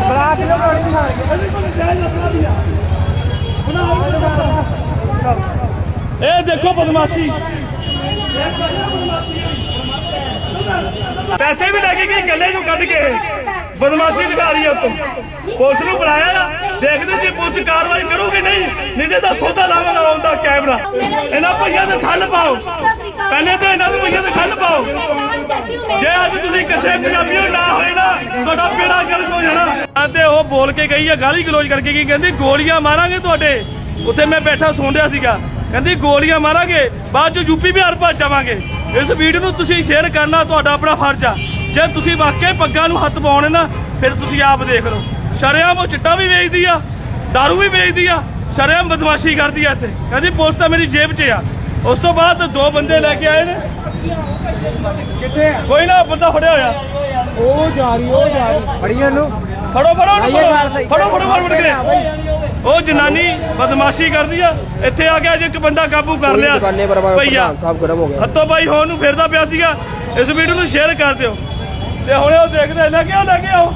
ਬਲਾ ਕਿਲੋ ਗੋਲੀ ਖਾ ਇਹਦੇ ਇਹ ਦੇਖੋ ਬਦਮਾਸ਼ੀ। ਪੈਸੇ ਵੀ ਲੈ ਕੇ ਗਏ ਗੱਲੇ ਨੂੰ ਕੱਢ ਕੇ। ਬਦਮਾਸ਼ੀ ਦਿਖਾ ਰਹੀ ਹੈ ਉੱਤੋਂ। ਪੁਲਿਸ ਨੂੰ ਬੁਲਾਇਆ ਦੇਖਦੇ ਜੇ ਪੁਲਿਸ ਕਾਰਵਾਈ ਕਰੂਗੀ ਨਹੀਂ ਨਹੀਂ ਤੇ ਤਾਂ ਸੌਦਾ ਲਾਵਾਂਗਾ ਆਉਂਦਾ ਕੈਮਰਾ। ਇਹਨਾਂ ਭਈਆਂ ਦੇ ਠੱਲ ਪਾਓ। ਪਹਿਲੇ ਤਾਂ ਇਹਨਾਂ ਦੇ ਭਈਆਂ ਦੇ ਠੱਲ ਪਾਓ। ਜੇ ਅੱਜ ਤੁਸੀਂ ਇਕੱਠੇ ਪੰਜਾਬੀਓ ਨਾ ਹੋਏ ਨਾ, ਤੁਹਾਡਾ ਬੇੜਾ ਗਰਕ ਹੋ ਜਾਣਾ। ਤੇ ਉਹ ਬੋਲ ਕੇ ਗਈ ਆ, ਗਾਲੀ ਗਲੋਚ ਕਰਕੇ ਕੀ ਕਹਿੰਦੀ ਗੋਲੀਆਂ ਮਾਰਾਂਗੇ ਤੁਹਾਡੇ। ਉੱਥੇ ਮੈਂ ਬੈਠਾ ਸੁਣ ਰਿਹਾ ਸੀਗਾ। ਕਹਿੰਦੀ ਗੋਲੀਆਂ ਮਾਰਾਂਗੇ, ਬਾਅਦ ਚ ਯੂਪੀ ਬਿਹਾਰ ਭੱਜ ਜਾਵਾਂਗੇ। ਇਸ ਵੀਡੀਓ ਨੂੰ ਤੁਸੀਂ ਸ਼ੇਅਰ ਕਰਨਾ, ਤੁਹਾਡਾ ਆਪਣਾ ਫਰਜ਼ ਆ। ਜੇ ਤੁਸੀਂ ਵਾਕਈ ਪੱਗਾਂ ਨੂੰ ਹੱਥ ਪਾਉਣੇ ਨਾ, ਫਿਰ ਤੁਸੀਂ ਆਪ ਦੇਖ ਲਓ। ਸ਼ਰੇਆਮ ਉਹ ਚਿੱਟਾ ਵੀ ਵੇਚਦੀ ਆ दारू ਵੀ ਵੇਚਦੀ ਆ ਸ਼ਰੇਆਮ ਬਦਮਾਸ਼ੀ ਕਰਦੀ ਆ ਇੱਥੇ। ਕਹਿੰਦੀ ਪੁਲਿਸ ਤਾਂ ਮੇਰੀ ਜੇਬ 'ਚ ਆ। ਉਸ ਤੋਂ ਬਾਅਦ ਦੋ ਬੰਦੇ ਲੈ ਕੇ ਆਏ ਨੇ। ਕਿੱਥੇ ਆ? ਕੋਈ ਨਾ ਬੰਦਾ ਫੜਿਆ ਹੋਇਆ। ਉਹ ਜਾ ਰਹੀ ਉਹ ਜਾ ਰਹੀ। ਫੜੀਆਂ ਨੂੰ ਫੜੋ ਫੜੋ। ਫੜੋ। ਫੜੋ ਫੜੋ ਫੜ ਕੇ। ਉਹ ਜਨਾਨੀ ਬਦਮਾਸ਼ੀ ਕਰਦੀ ਆ। ਇੱਥੇ ਆ ਗਿਆ ਜੇ ਇੱਕ ਬੰਦਾ ਕਾਬੂ ਕਰ ਲਿਆ। ਭਈਆ ਸਭ ਗਰਮ ਹੋ ਗਿਆ ਹੱਥੋਂ ਬਾਈ ਹੋਣ ਨੂੰ ਫਿਰਦਾ ਪਿਆ ਸੀਗਾ। ਇਸ ਵੀਡੀਓ ਨੂੰ ਸ਼ੇਅਰ ਕਰ ਦਿਓ। ਤੇ ਹੁਣੇ ਉਹ ਦੇਖਦੇ ਲੈ ਕੇ ਆਓ ਲੈ ਕੇ ਆਓ।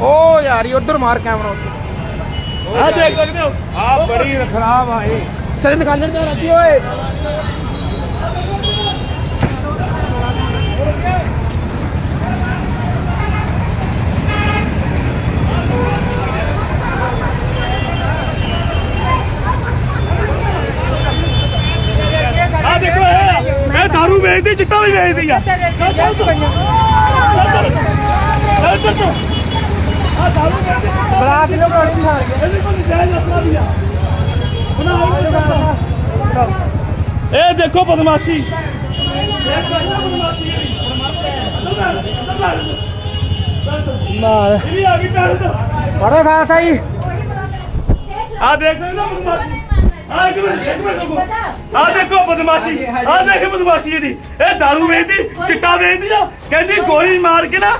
ਉਹ ਯਾਰ ਉਧਰ ਮਾਰ ਕੈਮਰਾ ਉੱਧਰ। ਆ ਦੇਖ ਸਕਦੇ ਹੋ? ਆ ਬੜੀ ਖਰਾਬ ਆ ਇਹ। ਚੱਲ ਨਿਕਾਲਣ ਤੇ ਰਾਤੀ ਓਏ। दारू ਵੇਚਦੀ ਚਿੱਟਾ ਵੀ ਵੇਚਦੀ ਆ। ਚੱਲ ਚੱਲ ਤੂੰ। ਚੱਲ ਚੱਲ। ਬਲਾ ਕਿਲੋ ਗੋਲੀ ਖਾ ਇਹਦੇ ਕੋਲ ਜਾਇਜ਼ ਅਸਲਾ ਵੀ ਆ ਇਹ ਦੇਖੋ ਬਦਮਾਸ਼ੀ। ਮਾਰ। ਇਹ ਵੀ ਆ ਗਈ ਪੈਰ ਤੋਂ ਫੜੋ ਖਾਸਾ ਜੀ ਆ ਦੇਖ ਸਕਦੇ ਹੋ ਬਦਮਾਸ਼ੀ? ਆ ਇੱਕ ਮਿੰਟ ਇੱਕ ਮਿੰਟ ਰੁਕੋ। ਆ ਦੇਖੋ ਬਦਮਾਸ਼ੀ। ਆ ਦੇਖ ਬਦਮਾਸ਼ੀ ਇਹਦੀ। ਇਹ दारू ਵੇਚਦੀ ਚਿੱਟਾ ਵੇਚਦੀ ਆ। ਕਹਿੰਦੀ ਗੋਲੀ ਮਾਰ ਕੇ ਨਾ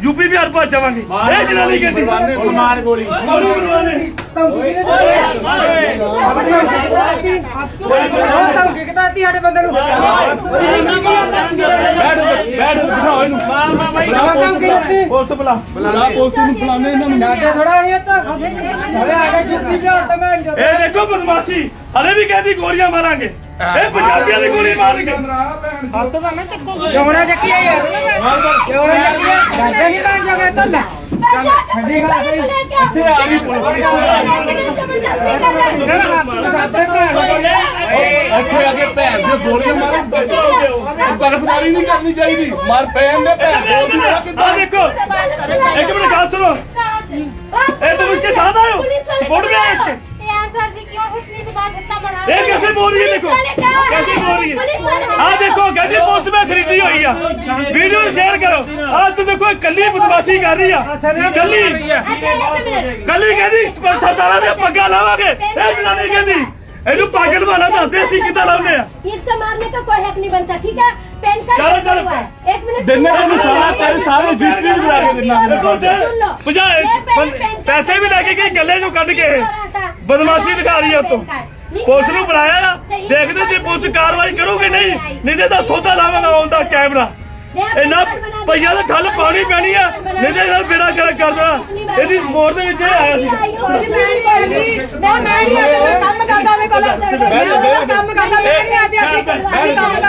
ਯੂਪੀ ਬਿਹਾਰ ਭੱਜ ਜਾਵਾਂਗੇ ਇਹ ਜਨਾਨੀ ਕਹਿੰਦੀ ਮਾਰ ਗੋਲੀ ਗੋਲੀ ਮਰਵਾਨੇ ਧਮਕੀ ਕਿਤਾਤੀ ਸਾਡੇ ਬੰਦੇ ਨੂੰ ਬੈਠ ਬੈਠ ਬਿਠਾਓ ਇਹਨੂੰ ਧਮਕੀ ਦਿੱਤੀ ਪੁਲਿਸ ਬੁਲਾ ਬੁਲਾ ਪੁਲਿਸ ਨੂੰ ਬੁਲਾਣੇ ਇਹਨਾਂ ਨੂੰ ਜਾਂਦੇ ਥੋੜਾ ਇਹ ਤਾਂ ਹਲੇ ਆ ਕੇ ਚੁੱਪੀ ਬਿਹਾਰ ਤਾਂ ਮੈਂ ਇਹ ਦੇਖੋ ਬਦਮਾਸ਼ੀ ਹਲੇ ਵੀ ਕਹਿੰਦੀ ਗੋਲੀਆਂ ਮਾਰਾਂਗੇ ਇਹ ਪੰਜਾਬੀਆਂ ਦੀ ਗੋਲੀ ਮਾਰਨਗੇ ਜੋਣਾ ਚੱਕੀ ਆ ਯਾਰ ਜੋਣਾ ਚੱਕੀ ਆ ਜਾਂਦੇ ਨਹੀਂ ਬਣ ਜਾਗੇ ਤਾਂ ਲੈ ਠੰਡੀ ਖਾ ਗਈ ਇੱਥੇ ਆ ਗਈ ਪੁਲਿਸ ਇੱਥੇ ਆ ਕੇ ਭੈਣ ਦੇ ਗੋਲੀਆਂ ਮਾਰਨ ਬਰਫਦਾਰੀ ਨਹੀਂ ਕਰਨੀ ਚਾਹੀਦੀ ਮਾਰ ਪੈਣ ਦੇ ਭੈਣ ਦੇ ਆ ਦੇਖੋ ਇੱਕ ਮਿੰਟ ਗੱਲ ਸੁਣੋ ए, तुम इसके साथ आए हो? सपोर्ट में आए इसके? यार सर जी क्यों इतनी सी बात इतना बढ़ा ਇਹ कैसे बोल रही है देखो कैसे बोल रही है ਆ ਦੇਖੋ ਕਹਿੰਦੀ ਪੁਲਿਸ ਮੈਂ ਖਰੀਦੀ ਹੋਈ ਆ ਵੀਡੀਓ ਸ਼ੇਅਰ ਕਰੋ ਆ ਤੂੰ ਦੇਖੋ ਇਹ ਕੱਲੀ ਬਦਮਾਸ਼ੀ ਕਰ ਰਹੀ ਆ ਕੱਲੀ अच्छा एक मिनट ਕੱਲੀ ਕਹਿੰਦੀ ਸਰਦਾਰਾਂ ਦੇ ਪੱਗਾਂ ਲਾਵਾਂਗੇ ਇਹ ਜਨਾਨੀ ਕਹਿੰਦੀ ਇਹਨੂੰ ਪੱਗ ਲਵਾਣਾ ਦੱਸਦੇ ਅਸੀਂ ਕਿੱਦਾਂ ਲਾਉਂਦੇ ਆ ईट से मारने का कोई हक नहीं बनता ठीक है पेन कार्ड चलो, लिखा चलो। हुआ है। एक मिनट ਦਿੰਨੇ सुनो। ਤੈਨੂੰ ਸਾਰਾ ਤੇਰੇ ਸਾਰੇ ਰਜਿਸਟਰੀ ਵੀ ਲਾ ਕੇ ਦਿੰਨਾ ਦੇਖੋ ਤੇ सुन लो। ਪੰਜਾਹ ये पेन- पेन कार्ड- ਪੈਸੇ ਵੀ ਲੈ ਕੇ ਗਈ ਗੱਲੇ ਨੂੰ ਕੱਢ ਕੇ हो रहा था। ਬਦਮਾਸ਼ੀ ਦਿਖਾ ਰਹੀ ਹੈ ਉੱਤੋਂ पेन कार्ड। ਪੁਲਿਸ ਨੂੰ ਬੁਲਾਇਆ ਨਾ ਦੇਖਦੇ ਜੇ ਪੁਲਿਸ ਕਾਰਵਾਈ ਕਰੂਗੀ ਨਹੀਂ ਨਹੀਂ ਤੇ ਤਾਂ ਸੌਦਾ ਲਾਵਾਂਗਾ ਆਉਂਦਾ ਕੈਮਰਾ ਇਹਨਾਂ ਪਈਆਂ ਦਾ ਠੱਲ ਪਾਣੀ ਪੈਣੀ ਆ ਨਹੀਂ ਤੇ ਨਾਲ ਬੇੜਾ ਕਰ ਕਰ ਦੇਣਾ ਇਹਦੀ ਸਪੋਰਟ ਦੇ ਵਿੱਚ ਇਹ ਆਇਆ ਸੀ ਮੈਂ ਮੈਂ ਨਹੀਂ ਆਇਆ ਮੈਂ ਕੰਮ ਕਰਦਾ ਮੇਰੇ ਕੋਲ ਮੈਂ ਕੰਮ ਕਰਦਾ ਮੈਂ ਨਹੀਂ ਆਦੀ ਅਸੀਂ ਅਸੀਂ ਕੰਮ ਕਰਦੇ ਆ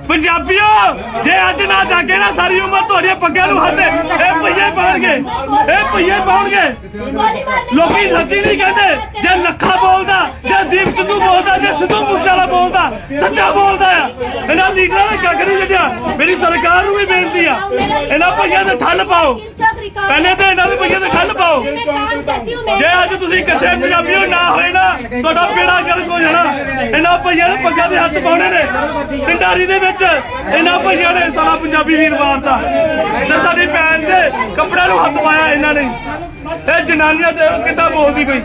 ਪੰਜਾਬੀਓ, ਜੇ ਅੱਜ ਨਾ ਜਾਗੇ ਨਾ ਸਾਰੀ ਉਮਰ ਤੁਹਾਡੇ ਪੱਗਾਂ ਨੂੰ ਹੱਥ ਇਹ ਪਈਏ ਪਾਉਣਗੇ ਇਹ ਪਈਏ ਪਾਉਣਗੇ ਲੋਕੀ ਲੱਜੀ ਨਹੀਂ ਕਹਿੰਦੇ, ਜੇ ਲੱਖਾ ਬੋਲਦਾ, ਜੇ ਦੀਪ ਸਿੱਧੂ ਬੋਲਦਾ, ਜੇ ਸਿੱਧੂ ਮੂਸੇਵਾਲਾ ਬੋਲਦਾ, ਸੱਚਾ ਬੋਲਦਾ ਆ। ਇਹਨਾਂ ਲੀਡਰਾਂ ਨੇ ਗੱਗ ਨਹੀਂ ਛੱਡਿਆ। ਮੇਰੀ ਸਰਕਾਰ ਨੂੰ ਵੀ ਬੇਨਤੀ ਆ, ਇਹਨਾਂ ਭਈਆਂ ਤੇ ਠੱਲ ਪਾਓ। ਪਹਿਲੇ ਤਾਂ ਇਹਨਾਂ ਦੇ ਭਈਆਂ ਤੇ ਠੱਲ ਪਾਓ। ਜੇ ਅੱਜ ਤੁਸੀਂ ਇਕੱਠੇ ਪੰਜਾਬੀਓ ਨਾ ਹੋਏ ਨਾ, ਤੁਹਾਡਾ ਪੇੜਾ ਗਰਕ ਹੋ ਜਾਣਾ। ਇਹਨਾਂ ਭਈਆਂ ਨੂੰ ਪੱਗਾਂ ਦੇ ਹੱਥ ਪਾਉਣੇ ਨੇ। ਢਿੰਡਾਰੀ ਦੇ ਵਿੱਚ ਇਹਨਾਂ ਭਈਆਂ ਨੇ ਸਾਡਾ ਪੰਜਾਬੀ ਵੀਰ ਮਾਰਦਾ ਤੇ ਸਾਡੀ ਭੈਣ ਦੇ ਕੱਪੜਿਆਂ ਨੂੰ ਹੱਥ ਪਾਇਆ ਇਹਨਾਂ ਨੇ। ਇਹ ਜਨਾਨੀਆਂ ਤੇ ਕਿੱਦਾਂ ਬੋਲਦੀ ਪਈ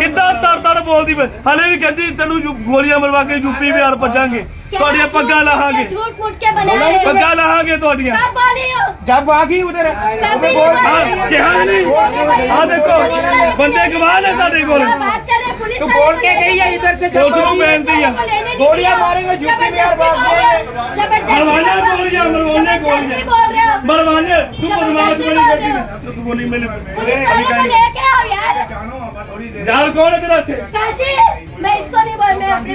ਕਿੱਦਾਂ ਤੜ ਤੜ ਬੋਲਦੀ ਪਈ ਹਲੇ ਵੀ ਕਹਿੰਦੀ ਤੈਨੂੰ ਯੂ- ਗੋਲੀਆਂ ਮਰਵਾ ਕੇ ਯੂਪੀ ਬਿਹਾਰ ਭੱਜਾਂਗੇ ਤੁਹਾਡੀਆਂ ਪੱਗਾਂ ਲਾਹਾਂਗੇ झूठ फूट के बना रहे हो ਪੱਗਾਂ ਲਾਹਾਂਗੇ ਤੁਹਾਡੀਆਂ कब बोली हो ਜਬ ਆ ਗਈ ਉਧਰ कभी बोल- नहीं ਹਾਂ बोली। ਕਿਹਾ ਨਹੀਂ ਆ ਦੇਖੋ ਬੰਦੇ ਗਵਾਹ ਨੇ ਸਾਡੇ ਕੋਲ क्या बात कर रहे हैं? पुलिस ਤੂੰ वाले बोल को के लेने गई है नहीं इधर से दिया। पुलिस को बेनती है। को लेने नहीं गोलियां दिया। मारेंगे, यूपी बिहार जबरदस्ती भाग बोल रहे हो। जबरदस्ती मरवाना बोल रहे हो। गोलियां, मरवाने जबरदस्ती गोलियां। बोल रहे हो ਮਰਵਾਨੇ ਤੂੰ ਬਦਮਾਸ਼ जबरदस्ती ਬਣੀ बोल ਬੈਠੀ रहे ਹੈ हो। ਤੂੰ ਬੋਲੀ ਮੈਨੂੰ पुलिस वाले को लेके आओ यार ਯਾਰ ਕੌਣ ਹੈ ਤੇਰਾ ਇੱਥੇ काशी मैं इसको नहीं बोल मैं अपने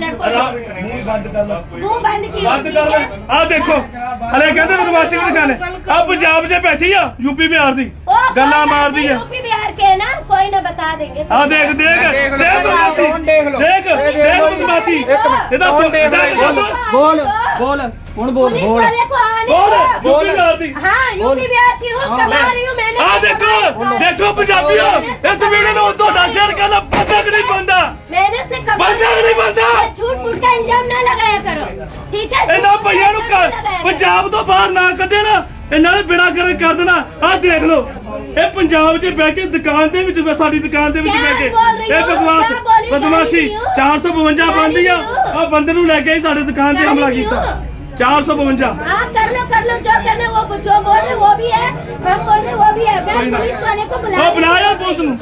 लड़कों ਅਰਾ को ਮੂੰਹ ਬੰਦ ਕਰ ਲੈ मुंह बंद की ਬੰਦ ਕਰ ਲੈ ਆ ਦੇਖੋ ਹਲੇ ਕਹਿੰਦੇ ਬਦਮਾਸ਼ੀ ਵੀ ਦਿਖਾਣੇ ਆ ਪੰਜਾਬ 'ਚ ਬੈਠੀ ਆ ਯੂਪੀ ਬਿਹਾਰ ਦੀ ਗੱਲਾਂ ਮਾਰਦੀ ਆ यूपी बिहार के ना कोई ना बता देंगे ਆ ਦੇਖ ਦੇਖ ਦੇਖ ਲਓ, ਦੇਖ ਬਦਮਾਸ਼ੀ ਕੌਣ ਦੇਖ ਲਓ। ਦੇਖ ਇਹ ਦੇਖ ਦੇਖ ਲਓ। ਬਦਮਾਸ਼ੀ ਇੱਕ ਮਿੰਟ। ਇਹਦਾ ਕੌਣ ਸੁਣ ਦੇਖ ਲਓ, ਦੇਖ ਬੋਲ। ਸੁਣ। ਬੋਲ ਬੋਲ ਹੁਣ ਬੋਲ पुलिस ਬੋਲ वाले को आने ਬੋਲ दो। ਯੂਪੀ ਬਿਹਾਰ ਦੀ हाँ यूपी बिहार की हूँ कमा रही हूँ मैंने ਆ ਦੇਖੋ ਦੇਖੋ ਪੰਜਾਬੀਓ ਇਸ ਵੀਡੀਓ ਨੂੰ ਤੁਹਾਡਾ ਸ਼ੇਅਰ ਕਰਨਾ ਪਤਾ ਕਿ ਨਹੀਂ ਬੰਦਾ मैंने से कमा ਬੰਦਾ ਕਿ ਨਹੀਂ ਬੰਦਾ झूठ मूठ का इल्जाम ना लगाया करो ठीक है ਇਹਨਾਂ ਭਈਆਂ ਨੂੰ झूठ ਕ- का इल्जाम ना लगाया करो। ਪੰਜਾਬ ਤੋਂ ਬਾਹਰ ਨਾ ਕੱਢਣਾ ਇਹਨਾਂ ਨੇ ਬਿਨਾ ਕਰ ਕਰ ਦੇਣਾ ਆਹ ਦੇਖ ਲਓ ਇਹ ਪੰਜਾਬ 'ਚ ਬਹਿ ਕੇ ਦੁਕਾਨ ਦੇ ਵਿੱਚ ਸਾਡੀ ਦੁਕਾਨ ਦੇ ਵਿੱਚ ਕਿਆ ਬਹਿ ਕੇ ਬੋਲ ਰਹੀ ਇਹ ਹੋ? ਬਕਵਾਸ ਕਿਆ ਬੋਲੀ ਜਾ ਬਦਮਾਸ਼ੀ ਰਹੀ ਹੋ? 452 ਬੰਦੀ ਆ ਜਾ ਰਹੀ ਹੋ? ਆ ਬੰਦੇ ਨੂੰ ਲੈ ਕੇ ਹੀ ਸਾਡੇ ਦੁਕਾਨ ਤੇ ਜਾ ਹਮਲਾ ਰਹੀ ਕੀਤਾ ਹੋ? 452 हाँ कर लो कर लो जो करना वो जो बोल रहे वो भी है हम बोल रहे वो भी है मैं कोई ना। पुलिस वाले को बुला ਉਹ रही हूँ। ਬੁਲਾਇਆ ਪੁਲਿਸ ਨੂੰ